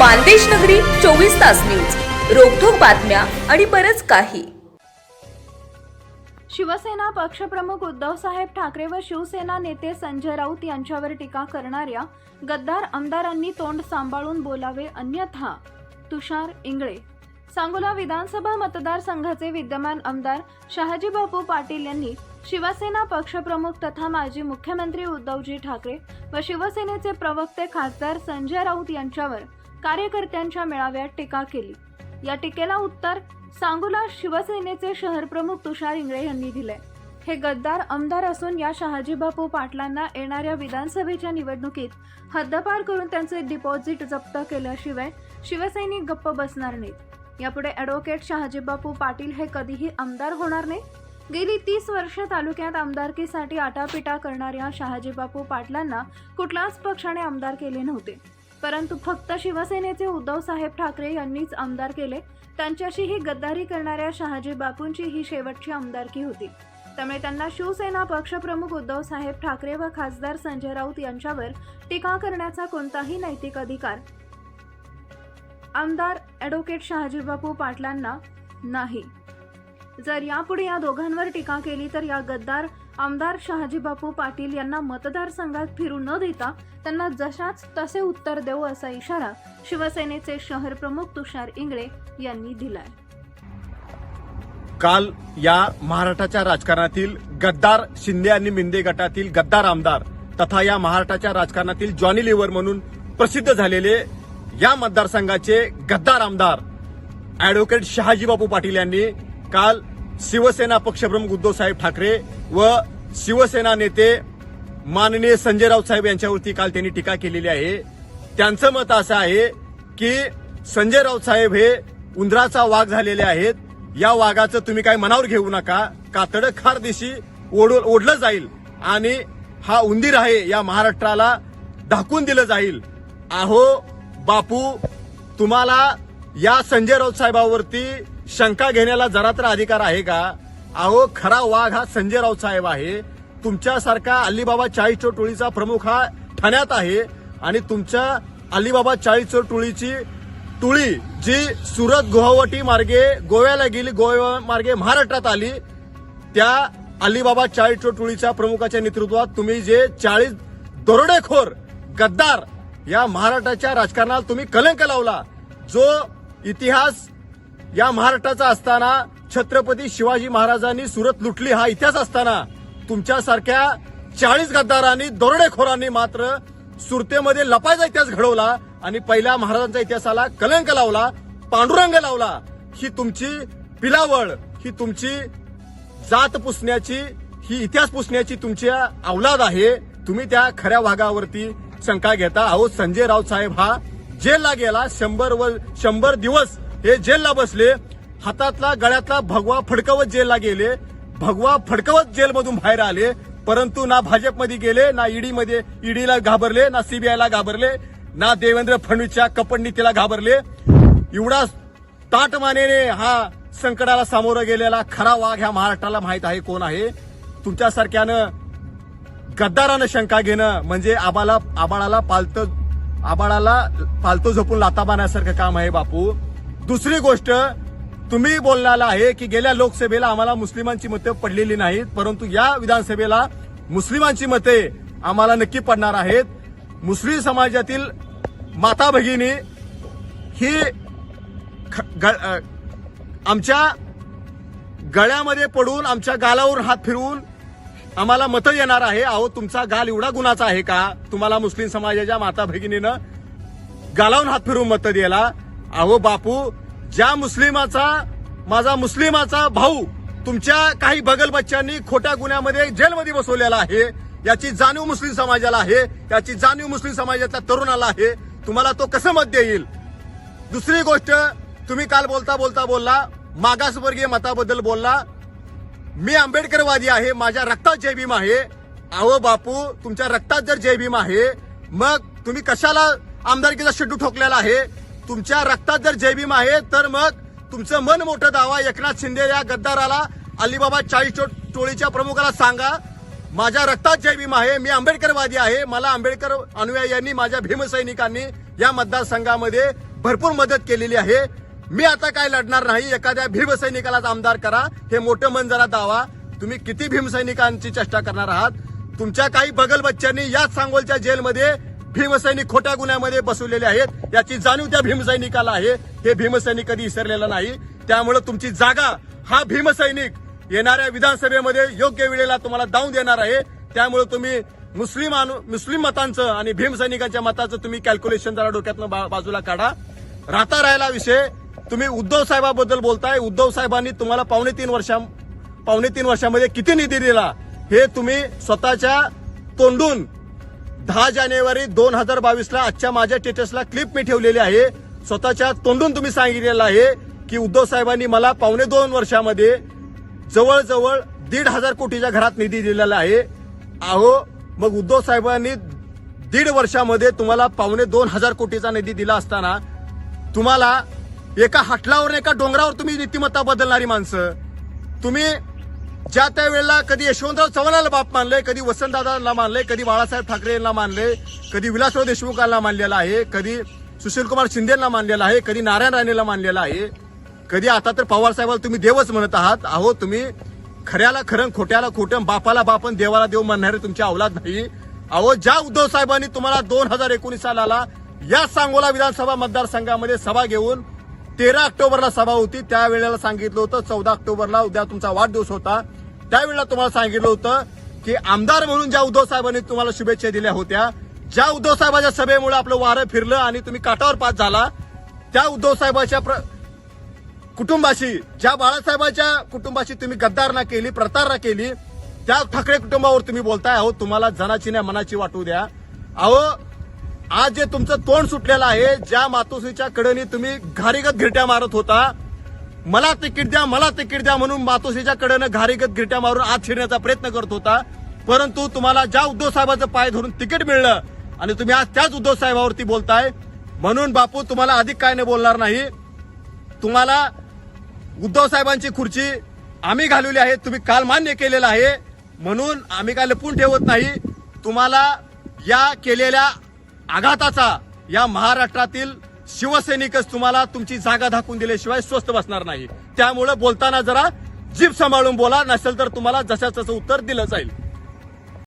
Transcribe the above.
मानदेश नगरी चोवीस तास न्यूज. रोखोक बातम्या आणि बरंच काही. शिवसेना पक्षप्रमुख उद्धवसाहेब ठाकरे व शिवसेना नेते संजय राऊत यांच्यावर टीका करणाऱ्या गद्दार आमदारांनी तोंड सांभाळून बोलावे अन्यथा. तुषार इंगळे. सांगोला विधानसभा मतदारसंघाचे विद्यमान आमदार शहाजी बापू पाटील यांनी शिवसेना पक्षप्रमुख तथा माजी मुख्यमंत्री उद्धवजी ठाकरे व शिवसेनेचे प्रवक्ते खासदार संजय राऊत यांच्यावर कार्यकर्त्यांच्या मेळाव्यात टीका केली. या टीकेला उत्तर सांगोला शिवसेनेचे शहरप्रमुख तुषार इंगळे यांनी दिले हे गद्दार आमदार असून या शहाजीबापू पाटलांना येणाऱ्या विधानसभेच्या निवडणुकीत हद्दपार करून त्यांचे डिपॉझिट जप्त केल्याशिवाय शिवसैनिक गप्प बसणार नाहीत. यापुढे ॲडव्होकेट शहाजीबापू पाटील हे कधीही आमदार होणार नाही. गेली तीस वर्ष तालुक्यात आमदारकीसाठी आटापिटा करणाऱ्या शहाजीबापू पाटलांना कुठलाच पक्षाने आमदार केले नव्हते. परंतु फक्त शिवसेनेचे उद्धवसाहेब ठाकरे यांनीच आमदार केले. त्यांच्याशीही गद्दारी करणाऱ्या शहाजी बापूंची ही शेवटची आमदारकी होती. त्यामुळे त्यांना शिवसेना पक्षप्रमुख उद्धवसाहेब ठाकरे व खासदार संजय राऊत यांच्यावर टीका करण्याचा कोणताही नैतिक अधिकार आमदार ॲडव्होकेट शहाजीबापू पाटलांना नाही. जर यापुढे या दोघांवर टीका केली तर या गद्दार आमदार शहाजीबापू पाटील यांना मतदारसंघात फिरू न देता त्यांना जशाच तसे उत्तर देऊ असा इशारा शिवसेनेचे शहर प्रमुख तुषार इंगळे यांनी दिलाय. काल या महाराष्ट्राच्या राजकारणातील गद्दार शिंदे आणि मिंदे गटातील गद्दार आमदार तथा या महाराष्ट्राच्या राजकारणातील जॉनी लिव्हर म्हणून प्रसिद्ध झालेले या मतदारसंघाचे गद्दार आमदार अॅडव्होकेट शहाजीबापू पाटील यांनी काल शिवसेना पक्षप्रमुख उद्धवसाहेब ठाकरे व शिवसेना नेते माननीय संजय राऊत साहेब यांच्यावरती काल त्यांनी टीका केलेली आहे. त्यांचं मत असं आहे की संजय राऊत साहेब हे उंदराचा वाघ झालेले आहेत. या वाघाचं तुम्ही काय मनावर घेऊ नका. कातड खार दिशी ओढ ओढलं जाईल आणि हा उंदीर आहे या महाराष्ट्राला ढाकून दिलं जाईल. अहो बापू तुम्हाला या संजय राऊत साहेबावरती शंका घेण्याला जरा तर अधिकार आहे का? अहो खरा वाघ हा संजय राऊत साहेब आहे. तुमच्यासारखा अलिबाबा चाळीस टोळीचा प्रमुख हा ठाण्यात आहे. आणि तुमच्या अलिबाबा चाळीस टोळीची टोळी जी सुरत गुवाहाटी मार्गे गोव्याला गेली गोव्या मार्गे महाराष्ट्रात आली त्या अलिबाबा चाळीस टोळीच्या प्रमुखाच्या नेतृत्वात तुम्ही जे चाळीस दरोडेखोर गद्दार या महाराष्ट्राच्या राजकारणाला तुम्ही कलंक लावला. जो इतिहास या महाराष्ट्राचा असताना छत्रपती शिवाजी महाराजांनी सुरत लुटली हा इतिहास असताना तुमच्यासारख्या चाळीस गद्दारांनी दरोडेखोरांनी मात्र सुरतेमध्ये लपायचा इतिहास घडवला आणि पहिल्या महाराजांच्या इतिहासाला कलंक लावला पांडुरंग लावला. ही तुमची पिलावळ ही तुमची जात पुसण्याची ही इतिहास पुसण्याची तुमची अवलाद आहे. तुम्ही त्या खऱ्या वाघावरती शंका घेता अहो संजय राऊत साहेब हा जेलला गेला शंभर व शंभर दिवस हे जेलला बसले हातातला गळ्यातला भगवा फडकवत जेलला गेले भगवा फडकवत जेलमधून बाहेर आले परंतु ना भाजपमध्ये गेले ना ईडी मध्ये ईडीला घाबरले ना सीबीआयला घाबरले ना देवेंद्र फडणवीसच्या कपडणीतीला घाबरले. एवढा ताटमानेने हा संकटाला सामोरं गेलेला खरा वाघ ह्या महाराष्ट्राला माहीत आहे कोण आहे? तुमच्यासारख्यानं गद्दारानं शंका घेणं म्हणजे आबाला आबाळाला पालत आबाळाला पालतो झोपून लाता बांधण्यासारखं काम आहे बापू. दुसरी गोष्ट तुम्ही बोलण्याला आहे की गेल्या लोकसभेला आम्हाला मुस्लिमांची मतं पडलेली नाहीत परंतु या विधानसभेला मुस्लिमांची मते आम्हाला नक्की पडणार आहेत. मुस्लिम समाजातील माता भगिनी ही ख- ग- आमच्या गळ्यामध्ये पडून आमच्या गालावर हात फिरवून आम्हाला मतं येणार आहे. अहो तुमचा गाल एवढा गुणाचा आहे का? तुम्हाला मुस्लिम समाजाच्या माता भगिनीनं गालावून हात फिरून मतं द्यायला. अहो बापू ज्या मुस्लिमाचा माझा मुस्लिमाचा भाऊ तुमच्या काही बगल बच्चांनी खोट्या गुन्ह्यामध्ये जेलमध्ये बसवलेला आहे याची जाणीव मुस्लिम समाजाला आहे याची जाणीव मुस्लिम समाजातल्या तरुणाला आहे तुम्हाला तो कसं मत देईल? दुसरी गोष्ट तुम्ही काल बोलता बोलता बोलला मागासवर्गीय मताबद्दल बोलला मी आंबेडकरवादी आहे माझ्या रक्तात जय भीम आहे. अहो बापू तुमच्या रक्तात जर जय भीम आहे मग तुम्ही कशाला आमदारकीचा शेड्यू ठोकलेला आहे? तुमच्या रक्तात जर जय भीम आहे तर मग तुमचं मन मोठं दावा एकनाथ शिंदे या गद्दाराला अलिबाबा चाळीस टोळीच्या प्रमुखाला सांगा. माझ्या रक्तात जय भीम आहे मी आंबेडकरवादी आहे मला आंबेडकर अनुयायांनी माझ्या भीमसैनिकांनी या मतदारसंघामध्ये भरपूर मदत केलेली आहे. मी आता काय लढणार नाही? एखाद्या भीमसैनिकालाच आमदार करा. हे मोठं मन जरा दावा. तुम्ही किती भीमसैनिकांची चेष्टा करणार आहात? तुमच्या काही बगल बच्च्यांनी याच सांगोलच्या जेलमध्ये भीमसैनिक खोट्या गुन्ह्यामध्ये बसवलेले आहेत. याची जाणीव त्या भीमसैनिकाला आहे. हे भीमसैनिक कधी विसरलेलं नाही. त्यामुळे तुमची जागा हा भीमसैनिक येणाऱ्या विधानसभेमध्ये योग्य वेळेला तुम्हाला दावून देणार आहे. त्यामुळे तुम्ही मुस्लिम मुस्लिम मतांचं आणि भीमसैनिकांच्या मताचं तुम्ही कॅल्क्युलेशन जरा डोक्यातनं बा- बाजूला काढा. राहता राहिला विषय. तुम्ही उद्धव साहेबाबद्दल बोलताय. उद्धव साहेबांनी तुम्हाला पावणे तीन वर्षा पावणे तीन वर्षामध्ये किती निधी दिला? हे तुम्ही स्वतःच्या तोंडून दहा जानेवारी दोन हजार बावीसला आजच्या माझ्या स्टेटसला क्लिप मी ठेवलेली आहे. स्वतःच्या तोंडून तुम्ही सांगितलेलं आहे की उद्धव साहेबांनी मला पावणे दोन वर्षामध्ये जवळजवळ दीड हजार कोटीच्या घरात निधी दिलेला आहे. अहो मग उद्धव साहेबांनी दीड वर्षामध्ये तुम्हाला पावणे दोन हजार कोटीचा निधी दिला असताना तुम्हाला एका हटलावर एका डोंगरावर तुम्ही नीतिमत्ता बदलणारी माणसं. तुम्ही ज्या त्या वेळेला कधी यशवंतराव चव्हाणाला बाप मानले कधी वसंतदादांना मानले कधी बाळासाहेब ठाकरे यांना मानले कधी विलासराव देशमुखांना मानलेला आहे कधी सुशीलकुमार शिंदेला मानलेला आहे कधी नारायण राणेला मानलेला आहे कधी आता तर पवार साहेबाला तुम्ही देवच म्हणत आहात. अहो तुम्ही खऱ्याला खरं खोट्याला खोटं बापाला बापन देवाला देव म्हणणारे तुमची अवलाद नाही. अहो ज्या उद्धव साहेबांनी तुम्हाला दोन हजार एकोणीस सालाला या सांगोला विधानसभा मतदारसंघामध्ये सभा घेऊन तेरा ऑक्टोबरला सभा होती. त्यावेळेला सांगितलं होतं चौदा ऑक्टोबरला उद्या तुमचा वाढदिवस होता. त्यावेळेला तुम्हाला सांगितलं होतं की आमदार म्हणून ज्या उद्धव साहेबांनी तुम्हाला शुभेच्छा दिल्या होत्या ज्या उद्धव साहेबांच्या सभेमुळे आपलं वारं फिरलं आणि तुम्ही काटावर पास झाला त्या उद्धव साहेबाच्या प्र- कुटुंबाशी ज्या बाळासाहेबाच्या कुटुंबाशी तुम्ही गद्दारणा केली प्रतारणा केली त्या ठाकरे कुटुंबावर तुम्ही बोलताय अहो तुम्हाला जनाची नाही मनाची वाटू द्या. अहो आज जे तुमचं तोंड सुटलेलं आहे ज्या मातोश्रीच्या कडेने तुम्ही घारीगत घिरट्या मारत होता मला तिकीट द्या मला तिकीट द्या म्हणून मातोश्रीच्या कडेनं घारीगत घिरट्या मारून आत शिरण्याचा प्रयत्न करत होता. परंतु तुम्हाला ज्या उद्धव साहेबाचं पाय धरून तिकीट मिळलं आणि तुम्ही आज त्याच उद्धव साहेबावरती बोलताय म्हणून बापू तुम्हाला अधिक काय नाही बोलणार नाही. तुम्हाला उद्धव साहेबांची खुर्ची आम्ही घालवली आहे तुम्ही काल मान्य केलेलं आहे. म्हणून आम्ही काय लपून ठेवत नाही. तुम्हाला या केलेल्या आघाताचा या महाराष्ट्रातील शिवसैनिकच तुम्हाला तुमची जागा धाकून दिल्याशिवाय स्वस्त बसणार नाही. त्यामुळे बोलताना जरा जीभ सांभाळून बोला नसेल तर तुम्हाला जशाच तसं उत्तर दिलं जाईल.